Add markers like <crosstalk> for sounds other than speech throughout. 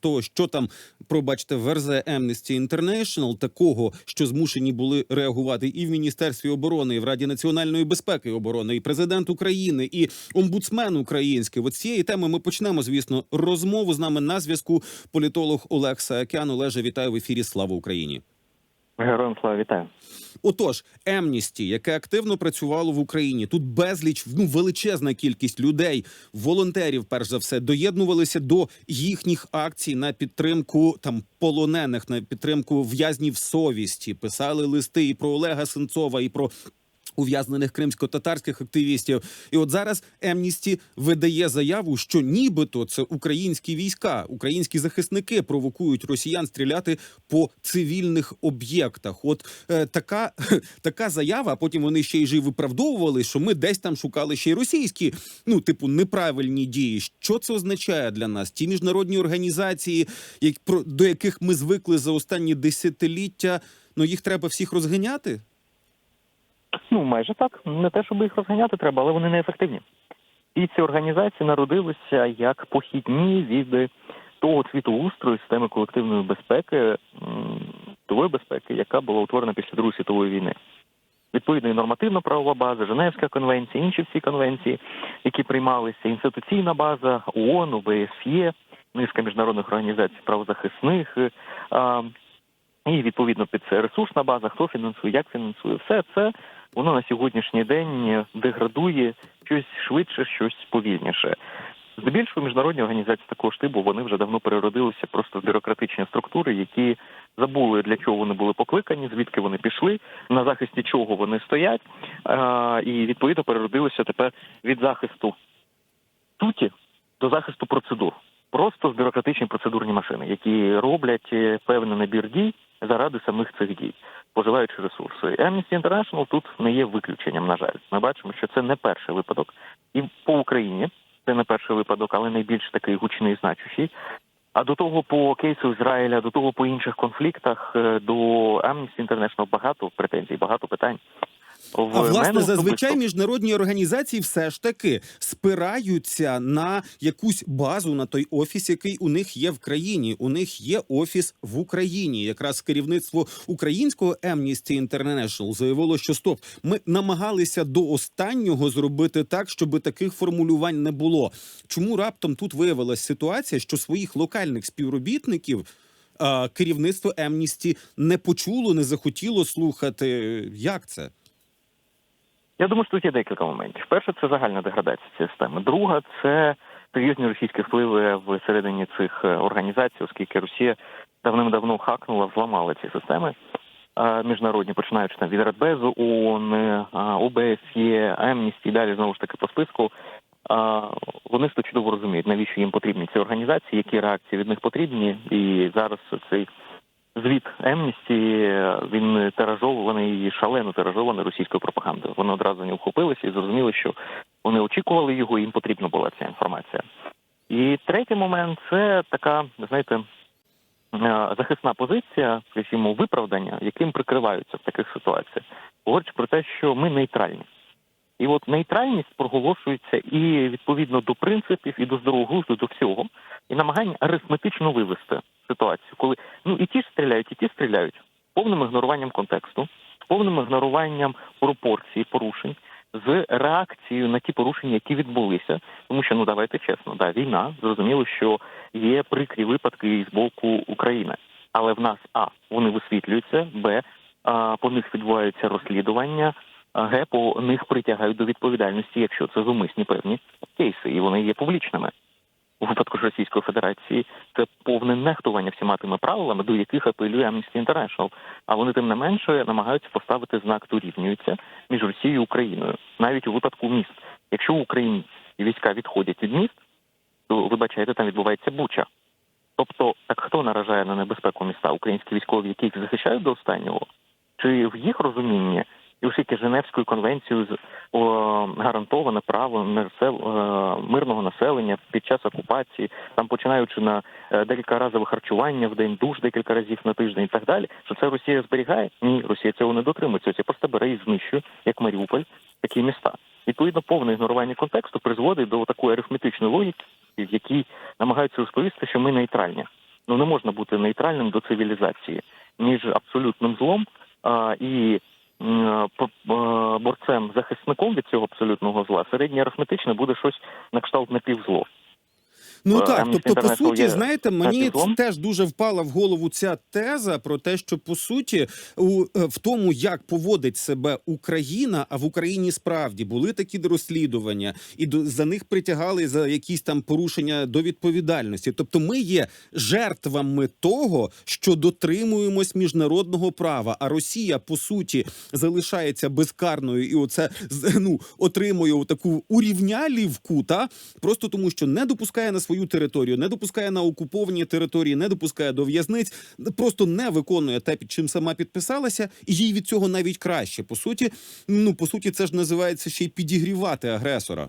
того, що там, пробачте, верзе Amnesty International, такого, що змушені були реагувати і в Міністерстві оборони, і в Раді національної безпеки і оборони, і президент України, і омбудсмен український. От цієї теми ми почнемо, звісно, розмову з нами на зв'язку. Політолог Олег Саакян. Олеже, вітаю в ефірі. Слава Україні. Героям слава вітаю. Отож, Емністі, яке активно працювало в Україні, тут безліч ну величезна кількість людей, волонтерів, перш за все, доєднувалися до їхніх акцій на підтримку там полонених, на підтримку в'язнів совісті. Писали листи і про Олега Сенцова, і про. Ув'язнених кримсько-татарських активістів, і от зараз Емністі видає заяву, що нібито це українські війська, українські захисники провокують росіян стріляти по цивільних об'єктах. От е, така <laughs> така заява. Потім вони ще й же виправдовували, що ми десь там шукали ще й російські, ну типу неправильні дії. Що це означає для нас? Ті міжнародні організації, як про до яких ми звикли за останні десятиліття. Ну їх треба всіх розганяти. Ну майже так. Не те, щоб їх розганяти треба, але вони неефективні. І ці організації народилися як похідні від того світоустрою системи колективної безпеки, м, світової безпеки, яка була утворена після Другої світової війни. Відповідно, і нормативно-правова база, Женевська конвенція, інші всі конвенції, які приймалися, інституційна база ООН, ОБСЄ, низка міжнародних організацій правозахисних, е, а, і відповідно під це ресурсна база, хто фінансує, як фінансує, все це воно на сьогоднішній день деградує щось швидше, щось повільніше. Здебільшого міжнародні організації такого ж типу вони вже давно переродилися просто в бюрократичні структури, які забули для чого вони були покликані, звідки вони пішли, на захисті чого вони стоять, і відповідно переродилися тепер від захисту суті до захисту процедур. Просто з бюрократичні процедурні машини, які роблять е, певний набір дій заради самих цих дій, споживаючи ресурси. Amnesty International тут не є виключенням. На жаль, ми бачимо, що це не перший випадок, і по Україні це не перший випадок, але найбільш такий гучний, і значущий. А до того по кейсу Ізраїля, до того по інших конфліктах е, до Amnesty International багато претензій, багато питань. В А власне, зазвичай особисто- міжнародні організації все ж таки спираються на якусь базу на той офіс, який у них є в країні. У них є офіс в Україні. Якраз керівництво українського Amnesty International заявило, що стоп, ми намагалися до останнього зробити так, щоб таких формулювань не було. Чому раптом тут виявилася ситуація, що своїх локальних співробітників? Керівництво Емністі не почуло, не захотіло слухати. Як це? Я думаю, що тут є декілька моментів. Перше, це загальна деградація цієї системи. Друга це серйозні російські впливи всередині цих е, організацій, оскільки Росія давним-давно хакнула, взламала ці системи е, міжнародні, починаючи там від Радбезу, ООН, е, ОБСЄ, Амністі далі знову ж таки по списку. Вони це чудово розуміють, навіщо їм потрібні ці організації, які реакції від них потрібні, і зараз цей звіт Емністі він тиражований шалено тиражований російською пропагандою. Вони одразу не вхопилися і зрозуміли, що вони очікували його, і їм потрібна була ця інформація. І третій момент це така, знаєте, е, захисна позиція, скажімо, виправдання, яким прикриваються в таких ситуаціях, говорить про те, що ми нейтральні. І от нейтральність проголошується і відповідно до принципів, і до здорового глузду, до всього, і намагання арифметично вивести ситуацію, коли ну і ті ж стріляють, і ті стріляють повним ігноруванням контексту, повним ігноруванням пропорцій порушень, з реакцією на ті порушення, які відбулися, тому що ну давайте чесно, да, війна зрозуміло, що є прикрі випадки з боку України, але в нас а вони висвітлюються, б а, по них відбуваються розслідування. а, Г по них притягають до відповідальності, якщо це зумисні певні кейси, і вони є публічними. У випадку ж Російської Федерації це повне нехтування всіма тими правилами, до яких апелює Amnesty International. А вони тим не менше намагаються поставити знак дорівнюються між Росією і Україною, навіть у випадку міст. Якщо українські війська відходять від міст, то вибачайте, там відбувається буча. Тобто, так хто наражає на небезпеку міста? Українські військові, які їх захищають до останнього, чи в їх розумінні і оскільки Женевською конвенцією гарантоване право е, мирного населення під час окупації, там починаючи на е, декілька разових харчування в день, душ декілька разів на тиждень і так далі, що це Росія зберігає? Ні, Росія цього не дотримується. Це просто бере і знищує, як Маріуполь, такі міста. Відповідно, повне ігнорування контексту призводить до такої арифметичної логіки, в якій намагаються розповісти, що ми нейтральні. Ну не можна бути нейтральним до цивілізації між абсолютним злом а, і борцем захисником від цього абсолютного зла. Середнє арифметичне буде щось на кшталт напівзло. Ну Е, так, тобто, по суті, є знаєте, мені теж дуже впала в голову ця теза про те, що по суті у е, в тому, як поводить себе Україна, а в Україні справді були такі розслідування, і до за них притягали за якісь там порушення до відповідальності. Тобто, ми є жертвами того, що дотримуємось міжнародного права. А Росія по суті залишається безкарною, і оце ну отримує таку урівнялівку, та просто тому, що не допускає на свою територію, не допускає на окуповані території, не допускає до в'язниць, просто не виконує те, під чим сама підписалася, і їй від цього навіть краще. По суті, ну по суті, це ж називається ще й підігрівати агресора.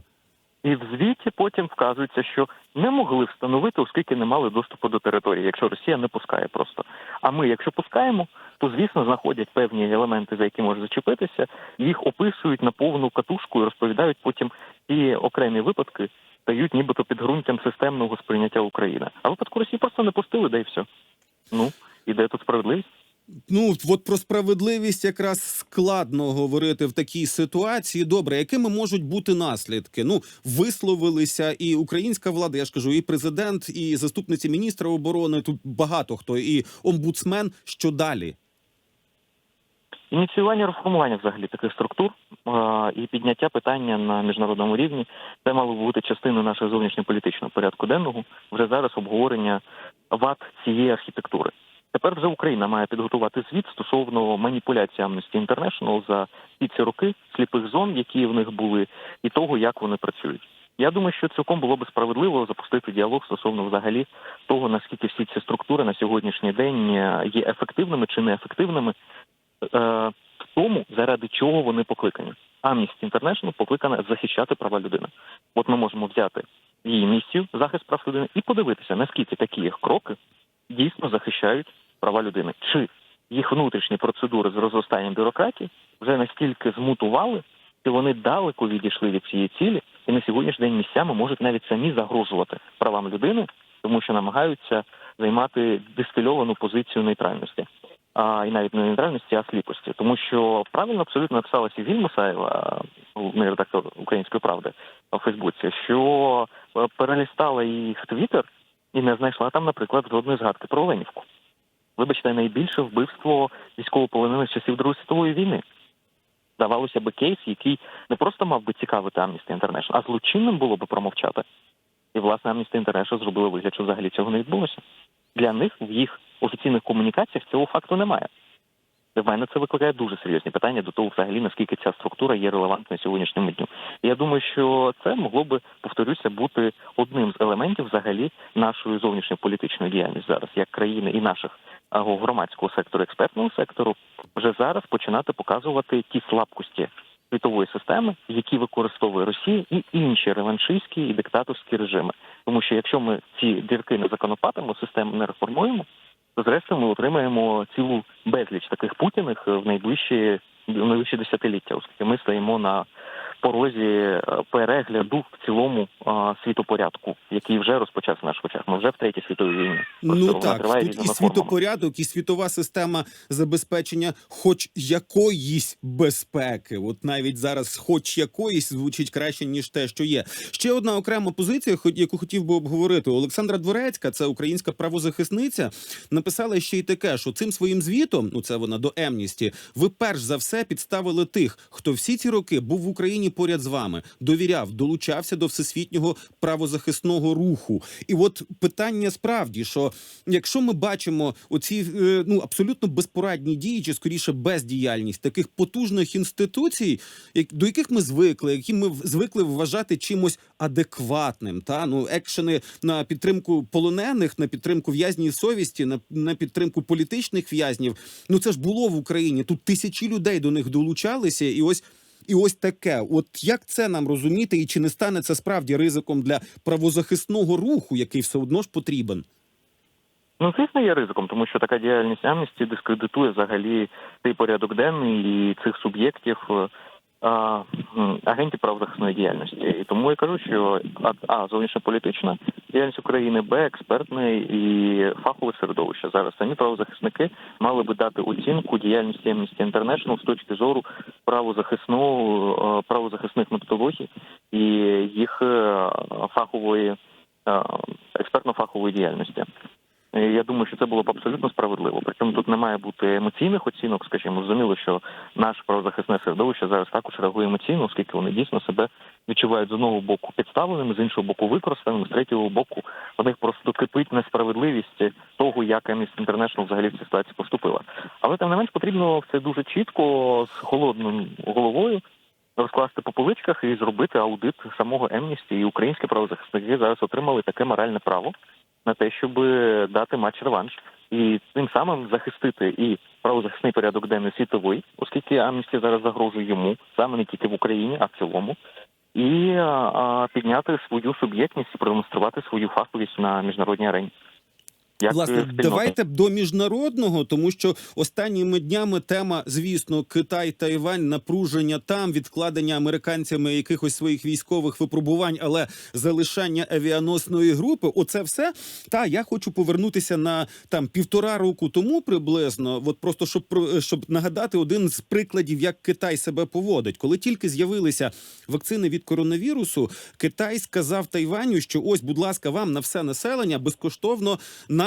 І в звіті потім вказується, що не могли встановити, оскільки не мали доступу до території, якщо Росія не пускає просто. А ми, якщо пускаємо, то звісно знаходять певні елементи, за які може зачепитися, їх описують на повну катушку і розповідають потім ті окремі випадки, стають нібито підґрунтям системного сприйняття України. А випадку Росії просто не пустили, де й все. Ну і де тут справедливість? Ну от про справедливість якраз складно говорити в такій ситуації. Добре, якими можуть бути наслідки? Ну висловилися і українська влада, я ж кажу, і президент, і заступниці міністра оборони. Тут багато хто, і омбудсмен. Що далі? Ініціювання реформування взагалі таких структур і підняття питання на міжнародному рівні це мало бути частиною нашого зовнішньополітичного порядку денного. Вже зараз обговорення вад цієї архітектури. Тепер вже Україна має підготувати звіт стосовно маніпуляції Amnesty International за всі ці роки сліпих зон, які в них були, і того, як вони працюють. Я думаю, що цілком було би справедливо запустити діалог стосовно взагалі того, наскільки всі ці структури на сьогоднішній день е, є ефективними чи неефективними, в тому, заради чого вони покликані. Amnesty International покликана захищати права людини. От ми можемо взяти її місію захист прав людини і подивитися, наскільки такі їх кроки дійсно захищають права людини, чи їх внутрішні процедури з розростанням бюрократії вже настільки змутували, що вони далеко відійшли від цієї цілі, і на сьогоднішній день місцями можуть навіть самі загрожувати правам людини, тому що намагаються займати дистильовану позицію нейтральності. І навіть не нейтральності, а сліпості, тому що правильно абсолютно написала Сівіль Мусаєва, головний редактор Української правди у Фейсбуці, що е, перелістала їх твіттер і не знайшла там, наприклад, жодної згадки про Оленівку. Вибачте, найбільше вбивство військовополонених з часів Другої світової війни. Здавалося би, кейс, який не просто мав би цікавити Amnesty International, а злочинним було би промовчати. І власне Amnesty International зробили вигляд, що взагалі цього не відбулося. Для них в їх офіційних комунікаціях цього факту немає. Для мене це викликає дуже серйозні питання до того, взагалі наскільки ця структура є релевантною сьогоднішньому дню. Я думаю, що це могло би, повторюся, бути одним з елементів взагалі нашої зовнішньополітичної діяльності зараз, як країни і наших громадського сектору, експертного сектору, вже зараз починати показувати ті слабкості світової системи, які використовує Росія і інші реваншистські і диктаторські режими. Тому що якщо ми ці дірки не законопатимо, систему не реформуємо, то зрештою ми отримаємо цілу безліч таких путіних в найближчі в найближчі десятиліття, оскільки ми стоїмо на порозі е, перегляду в цілому світопорядку, який вже розпочався в наших очах. Ми вже в третій світовій війні. Ну так, тут і формами. світопорядок, і світова система забезпечення, хоч якоїсь безпеки. От навіть зараз, хоч якоїсь, звучить краще ніж те, що є. Ще одна окрема позиція, яку хотів би обговорити. Олександра Дворецька, це українська правозахисниця, написала ще й таке, що цим своїм звітом, ну це вона до Емністі, ви перш за все підставили тих, хто всі ці роки був в Україні поряд з вами, довіряв, долучався до всесвітнього правозахисного руху. І от питання справді, що якщо ми бачимо оці е, ну абсолютно безпорадні дії, чи скоріше бездіяльність таких потужних інституцій, як до яких ми звикли, які ми звикли вважати чимось адекватним, та ну екшени на підтримку полонених, на підтримку в'язнів совісті, на, на підтримку політичних в'язнів. Ну це ж було в Україні. Тут тисячі людей до них долучалися, і ось. І ось таке, от як це нам розуміти, і чи не стане це справді ризиком для правозахисного руху, який все одно ж потрібен? Ну, звісно, є ризиком, тому що така діяльність Амністі дискредитує взагалі цей порядок денний і цих суб'єктів. Е, а, агентів правозахисної діяльності. І тому я кажу, що а, а зовнішньополітична діяльність України, б експертне і фахове середовище. Зараз самі правозахисники мали би дати оцінку діяльності Amnesty International з точки зору правозахисного е, правозахисних методологій і їх е, фахової е, експертно-фахової діяльності. Е, Я думаю, що це було б абсолютно справедливо. Причому тут не має бути емоційних оцінок, скажімо, зрозуміло, що наше правозахисне середовище зараз також реагує емоційно, оскільки вони дійсно себе відчувають з одного боку підставленими, з іншого боку використаними, з третього боку у них просто кипить несправедливість того, як Amnesty International взагалі в цій ситуації поступила. Але тим не менш потрібно все дуже чітко з холодною головою розкласти по поличках і зробити аудит самого Amnesty. І українські правозахисники зараз отримали таке моральне право на те, щоб дати матч-реванш і тим самим захистити і правозахисний порядок денний світовий, оскільки Амністі зараз загрожує йому саме не тільки в Україні, а в цілому, і а, підняти свою суб'єктність і продемонструвати свою фаховість на міжнародній арені. Як Власне, давайте до міжнародного, тому що останніми днями тема, звісно, Китай, Тайвань, напруження там, відкладення американцями якихось своїх військових випробувань, але залишання авіаносної групи. Оце все. Та я хочу повернутися на там півтора року тому приблизно. От просто щоб щоб нагадати один з прикладів, як Китай себе поводить, коли тільки з'явилися вакцини від коронавірусу, Китай сказав Тайваню, що ось, будь ласка, вам на все населення безкоштовно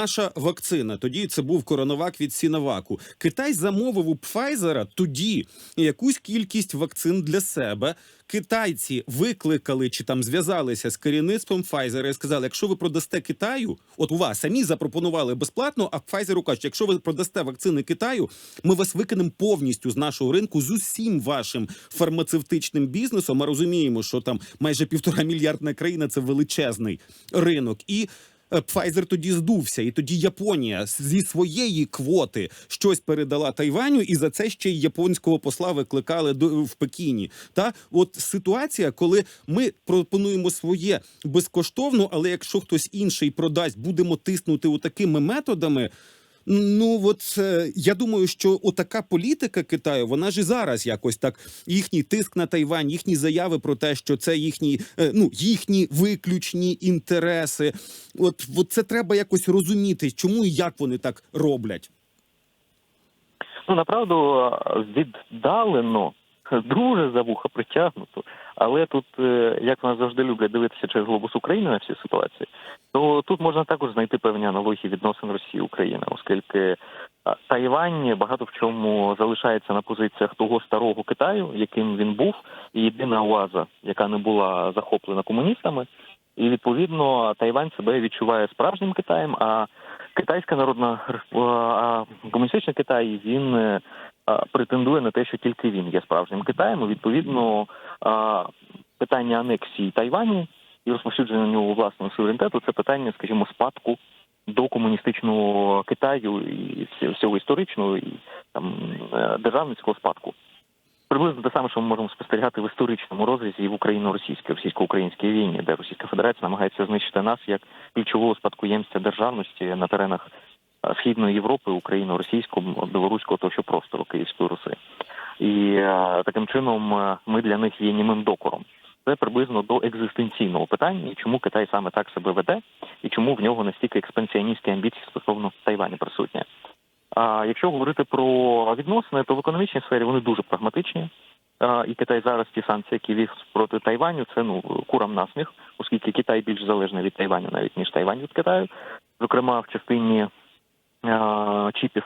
наша вакцина. Тоді це був коронавак від Сіноваку. Китай замовив у Пфайзера тоді якусь кількість вакцин для себе. Китайці викликали чи там зв'язалися з керівництвом Pfizer і сказали: якщо ви продасте Китаю, от у вас самі запропонували безплатно, а Pfizer кажуть, якщо ви продасте вакцини Китаю, ми вас викинемо повністю з нашого ринку з усім вашим фармацевтичним бізнесом. Ми розуміємо, що там майже півтора мільярдна країна це величезний ринок і. Е, Pfizer тоді здувся, і тоді Японія зі своєї квоти щось передала Тайваню, і за це ще й японського посла викликали до в Пекіні. Та от ситуація, коли ми пропонуємо своє безкоштовно, але якщо хтось інший продасть, будемо тиснути отакими методами. Ну от е, я думаю, що отака політика Китаю, вона ж і зараз якось так їхній тиск на Тайвань, їхні заяви про те, що це їхні е, ну їхні виключні інтереси. От, от це треба якось розуміти, чому і як вони так роблять. Ну направду віддалено <laughs> дуже за вуха притягнуто. Але тут, е, як нас завжди люблять дивитися через глобус України на всі ситуації, то тут можна також знайти певні аналогії відносин Росії України, оскільки Тайвань багато в чому залишається на позиціях того старого Китаю, яким він був, і єдина оаза, яка не була захоплена комуністами. І відповідно Тайвань себе відчуває справжнім Китаєм. А Китайська народна комуністичний Китай він е, претендує на те, що тільки він є справжнім Китаєм. І, відповідно, питання анексії Тайваню і розповсюдження на нього власного суверенітету це питання, скажімо, спадку до комуністичного Китаю і всього історичного і там е, державницького спадку. Приблизно те саме, що ми можемо спостерігати в історичному розрізі в україно-російській, російсько-українській війні, де Російська Федерація намагається знищити нас як ключового спадкоємця державності на теренах е, Східної Європи, україно-російського, білоруського тощо простору Київської Руси. І е, таким чином е, ми для них є німим докором. Це приблизно до екзистенційного питання, чому Китай саме так себе веде, і чому в нього настільки експансіоністські амбіції стосовно Тайваня присутні. А якщо говорити про відносини, то в економічній сфері вони дуже прагматичні. І Китай зараз ті санкції, які вів проти Тайваню, це ну курам насміх, оскільки Китай більш залежний від Тайваню, навіть ніж Тайвань від Китаю. Зокрема, в частині а, чіпів,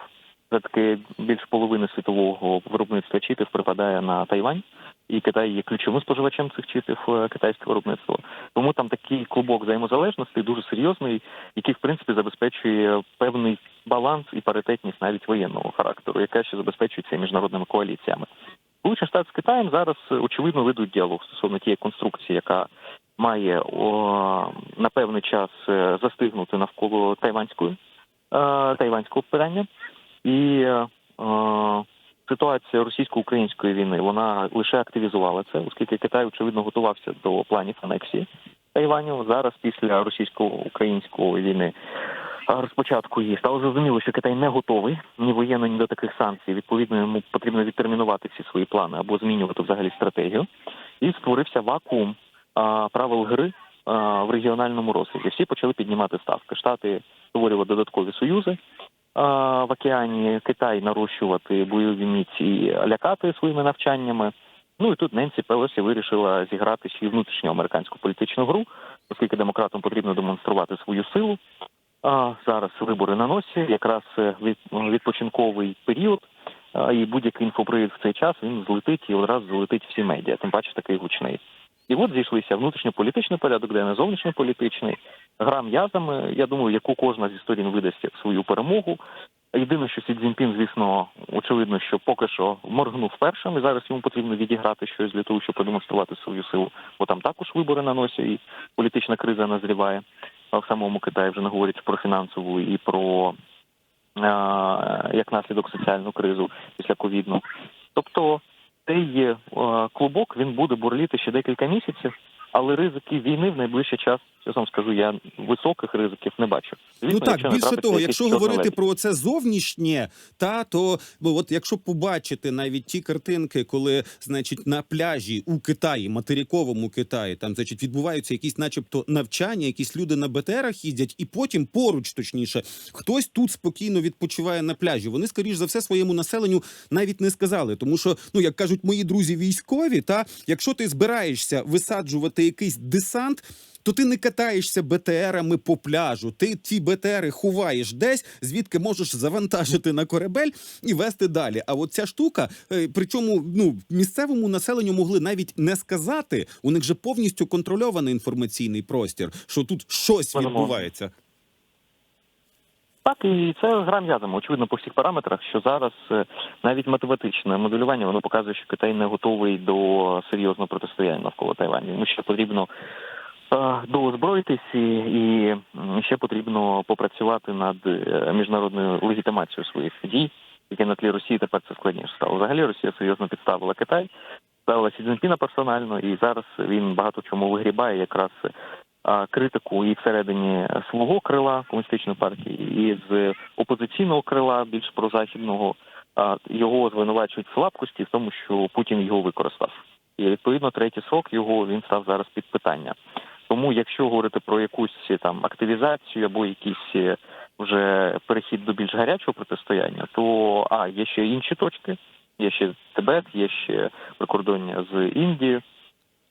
це таки більш половини світового виробництва чіпів припадає на Тайвань. І Китай є ключовим споживачем цих чіпів е, китайське виробництво. Тому там такий клубок взаємозалежностей дуже серйозний, який в принципі забезпечує певний баланс і паритетність навіть воєнного характеру, яка ще забезпечується міжнародними коаліціями. Сполучені Штати з Китаєм зараз очевидно ведуть діалог стосовно тієї конструкції, яка має о, на певний час е, застигнути навколо тайванської е, тайванського питання. І е, ситуація російсько-української війни вона лише активізувала це, оскільки Китай очевидно готувався до планів анексії Тайваню. Зараз, після російсько-української війни, розпочатку її стало зрозуміло, що Китай не готовий ні воєнно, ні до таких санкцій. Відповідно, йому потрібно відтермінувати всі свої плани або змінювати взагалі стратегію. І створився вакуум а, правил гри а, в регіональному розгляді. Всі почали піднімати ставки. Штати створювали додаткові союзи в океані, Китай нарощувати бойові міці і лякати своїми навчаннями. Ну і тут Ненсі Пелосі вирішила зіграти ще й внутрішню американську політичну гру, оскільки демократам потрібно демонструвати свою силу. А зараз вибори на носі, якраз е, від, відпочинковий період, і будь-який інфопривід в цей час він злетить і одразу залетить всі медіа, тим паче такий гучний. І от зійшлися внутрішньополітичний порядок, денний зовнішньополітичний, гра м'язами. Я думаю, яку кожна зі сторін видасть як свою перемогу. Єдине, що Сі Цзіньпін, звісно, очевидно, що поки що моргнув першим, і зараз йому потрібно відіграти щось для того, щоб продемонструвати свою силу. Бо там також вибори на носі, і політична криза назріває в самому Китаї, вже не говорять про фінансову і про а, як наслідок соціальну кризу після ковідну. Тобто цей е, клубок він буде бурліти ще декілька місяців, але ризики війни в найближчий час, я вам скажу, я високих ризиків не бачу. Ну так, якщо більше того, якщо говорити про це зовнішнє, та то бо от якщо побачити навіть ті картинки, коли значить на пляжі у Китаї, материковому Китаї, там значить відбуваються якісь, начебто, навчання, якісь люди на БТРах їздять, і потім поруч, точніше, хтось тут спокійно відпочиває на пляжі. Вони, скоріш за все, своєму населенню навіть не сказали, тому що, ну як кажуть мої друзі військові, та якщо ти збираєшся висаджувати якийсь десант. То ти не катаєшся БТРами по пляжу. Ти ті БТРи ховаєш десь, звідки можеш завантажити на корабель і вести далі. А от ця штука, е, причому ну місцевому населенню могли навіть не сказати. У них же повністю контрольований інформаційний простір, що тут щось відбувається. Так, і це гра м'язами, очевидно, по всіх параметрах, що зараз е, навіть математичне моделювання воно показує, що Китай не готовий до серйозного протистояння навколо Тайваню. Йому ще потрібно доозброїтись і, і ще потрібно попрацювати над е, міжнародною легітимацією своїх дій, яке на тлі Росії тепер це складніше стало. Взагалі Росія серйозно підставила Китай, ставила Сі Цзіньпіна персонально, і зараз він багато чому вигрібає якраз критику і всередині свого крила комуністичної партії, і з опозиційного крила, більш прозахідного, його звинувачують в слабкості в тому, що Путін його використав. І відповідно третій срок його він став зараз під питання. Тому, якщо говорити про якусь там активізацію або якийсь е, вже перехід до більш гарячого протистояння, то а є ще інші точки. Є ще Тибет, є ще прикордоння з Індією,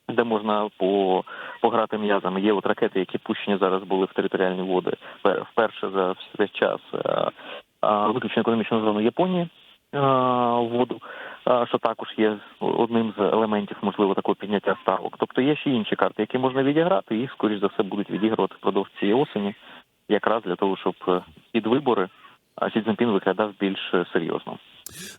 де можна по пограти м'язами. Є от ракети, які пущені зараз були в територіальні води вперше за весь час е, е, виключно економічну зону Японії е, в воду, е, що також є одним з елементів можливо такого підняття ставок. Тобто є ще інші карти, які можна відіграти, і їх скоріш за все будуть відігрувати впродовж цієї осені, якраз для того, щоб е, під вибори Сі Цзіньпін виглядав більш е, серйозно.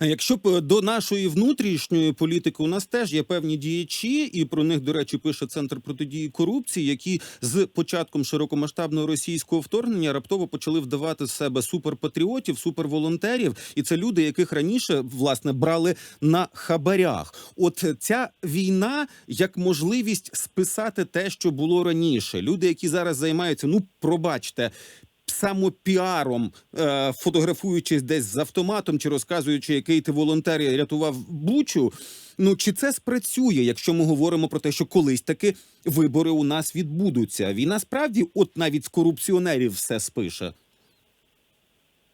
Якщо б е, до нашої внутрішньої політики у нас теж є певні діячі, і про них, до речі, пише центр протидії корупції, які з початком широкомасштабного російського вторгнення раптово почали вдавати з себе суперпатріотів, суперволонтерів, і це люди, яких раніше власне брали на хабарях. От ця війна як можливість списати те, що було раніше. Люди, які зараз займаються, ну пробачте, самопіаром, е, фотографуючись десь з автоматом чи розказуючи, який ти волонтер і рятував бучу. Ну чи це спрацює, якщо ми говоримо про те, що колись таки вибори у нас відбудуться? Війна справді, от навіть з корупціонерів все спише.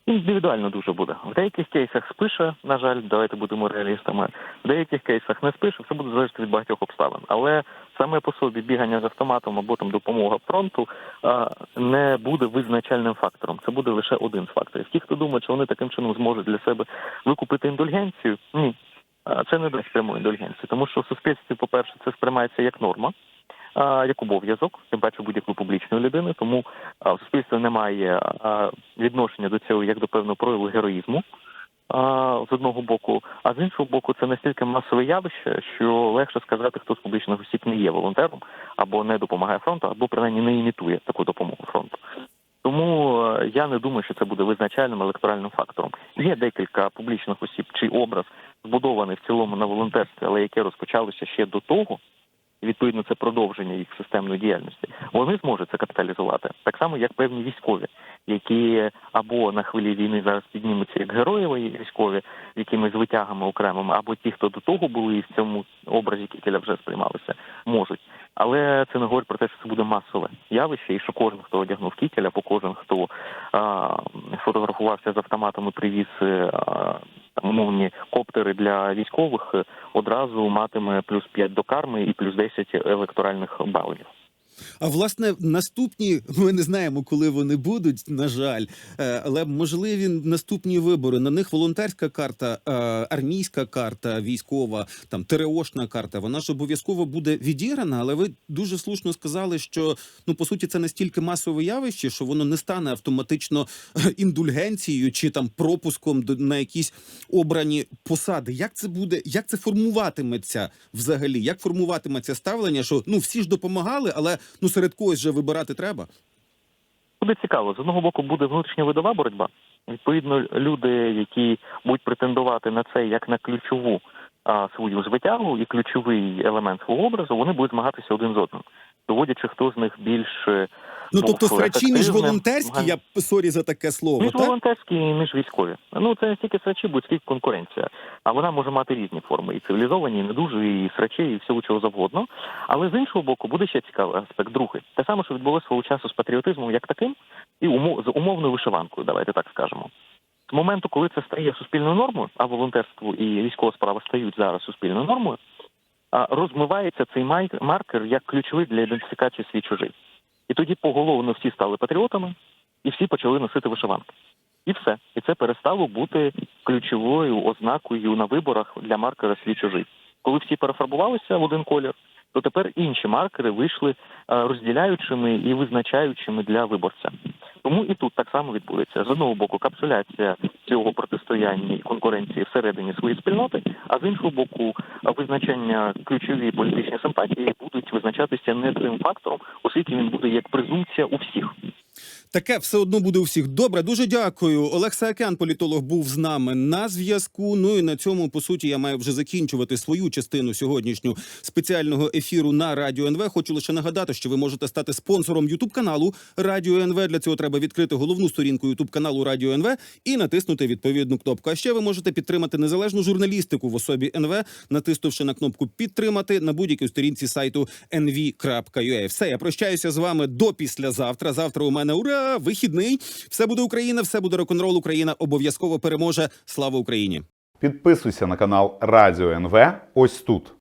Індивідуально дуже буде. В деяких кейсах спише, на жаль, давайте будемо реалістами. В деяких кейсах не спише, все буде залежати від багатьох обставин. Але саме по собі бігання з автоматом або там допомога фронту не буде визначальним фактором. Це буде лише один з факторів. Ті, хто думає, що вони таким чином зможуть для себе викупити індульгенцію, ні. Це не дасть прямої індульгенції, тому що в суспільстві, по-перше, це сприймається як норма, як обов'язок, тим паче будь-якої публічної людини. Тому в суспільстві немає відношення до цього як до певного прояву героїзму. З одного боку, а з іншого боку, це настільки масове явище, що легше сказати, хто з публічних осіб не є волонтером або не допомагає фронту, або принаймні не імітує таку допомогу фронту. Тому е, я не думаю, що це буде визначальним електоральним фактором. Є декілька публічних осіб, чий образ збудований в цілому на волонтерстві, але яке розпочалося ще до того, і відповідно це продовження їх системної діяльності, вони зможуть це капіталізувати так само, як певні військові, які або на хвилі війни зараз піднімуться як героєві військові, якимись витягами окремими, або ті, хто до того були і в цьому образі кітеля вже сприймалися, можуть. Але це не говорить про те, що це буде масове явище, і що кожен, хто одягнув кітель, або кожен, хто а, фотографувався з автоматом і привіз а, там, умовні коптери для військових, е, одразу матиме плюс 5 до карми і плюс 10 електоральних балів. А власне, наступні ми не знаємо, коли вони будуть. На жаль, Е, але можливі наступні вибори. На них волонтерська карта, е, армійська карта, військова, там ТРОшна карта. Вона ж обов'язково буде відіграна. Але ви дуже слушно сказали, що ну по суті це настільки масове явище, що воно не стане автоматично е, індульгенцією чи там пропуском на якісь обрані посади. Як це буде? Як це формуватиметься взагалі? Як формуватиметься ставлення? Що ну всі ж допомагали, але ну серед когось же вибирати треба. Буде цікаво. З одного боку буде внутрішня видова боротьба. Відповідно, люди, які будуть претендувати на це як на ключову а, свою звитягу і ключовий елемент свого образу, вони будуть змагатися один з одним, доводячи, хто з них більш е, Ну тобто срачі між волонтерські, я сорі за таке слово. Між Так? волонтерські і між військові. Ну це не стільки срачі, будь скільки конкуренція. А вона може мати різні форми, і цивілізовані, і не дуже, і срачі, і всього чого завгодно. Але з іншого боку, буде ще цікавий аспект другий. Те саме, що відбулося свого часу з патріотизмом як таким, і умов з умовною вишиванкою, давайте так скажемо. З моменту, коли це стає суспільною нормою, а волонтерство і військова справа стають зараз суспільною нормою, а, розмивається цей маркер як ключовий для ідентифікації свій чужий. І тоді поголовно всі стали патріотами, і всі почали носити вишиванки. І все. І це перестало бути ключовою ознакою на виборах для маркера свій чужий. Коли всі перефарбувалися в один колір, то тепер інші маркери вийшли е, розділяючими і визначаючими для виборця. Тому і тут так само відбудеться з одного боку капсуляція цього протистояння і конкуренції всередині своєї спільноти, а з іншого боку, визначення ключові політичні симпатії будуть визначатися не цим фактором, оскільки він буде як презумпція у всіх. Таке все одно буде у всіх. Добре, дуже дякую. Олег Саакян, політолог, був з нами на зв'язку. Ну і на цьому по суті я маю вже закінчувати свою частину сьогоднішню спеціального ефіру на радіо НВ. Хочу лише нагадати, що ви можете стати спонсором Ютуб каналу Радіо НВ. Для цього треба відкрити головну сторінку Ютуб каналу Радіо НВ і натиснути відповідну кнопку. А ще ви можете підтримати незалежну журналістику в особі НВ, натиснувши на кнопку підтримати на будь-якій сторінці сайту nv.ua. Все, я прощаюся з вами до післязавтра. Завтра у мене ура! Вихідний. Все буде Україна, все буде рок-н-рол. Україна обов'язково переможе. Слава Україні! Підписуйся на канал Радіо НВ ось тут.